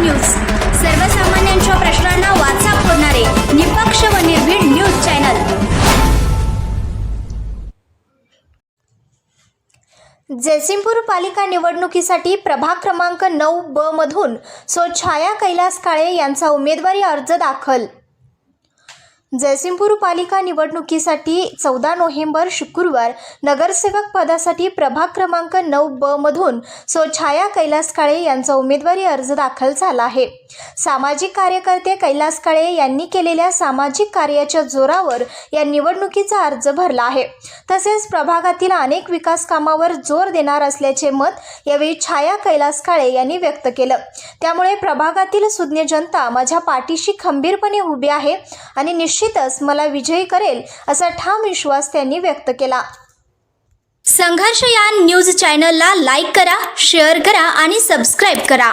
News सर्वसामान्यांच्या प्रश्नांना वाचा फोडणारे निपक्ष व निर्भीड न्यूज चॅनल. जयसिंगपूर पालिका निवडणुकीसाठी प्रभाग क्रमांक नऊ ब मधून सो छाया कैलास काळे यांचा उमेदवारी अर्ज दाखल. जयसिंगपूर पालिका निवडणुकीसाठी चौदा नोव्हेंबर शुक्रवार नगरसेवक पदासाठी प्रभाग क्रमांक नऊ ब मधून सो छाया कैलास काळे यांचा उमेदवारी अर्ज दाखल झाला आहे. सामाजिक कार्यकर्ते कैलास काळे यांनी केलेल्या सामाजिक कार्याच्या जोरावर या निवडणुकीचा अर्ज भरला आहे. तसेच प्रभागातील अनेक विकास कामावर जोर देणार असल्याचे मत यावेळी छाया कैलास काळे यांनी व्यक्त केलं. त्यामुळे प्रभागातील सुज्ञ जनता माझ्या पाठीशी खंबीरपणे उभी आहे आणि निश्चितच मला विजयी करेल असा ठाम विश्वास त्यांनी व्यक्त केला. संघर्ष या न्यूज चॅनलला लाईक करा शेअर करा आणि सबस्क्राईब करा.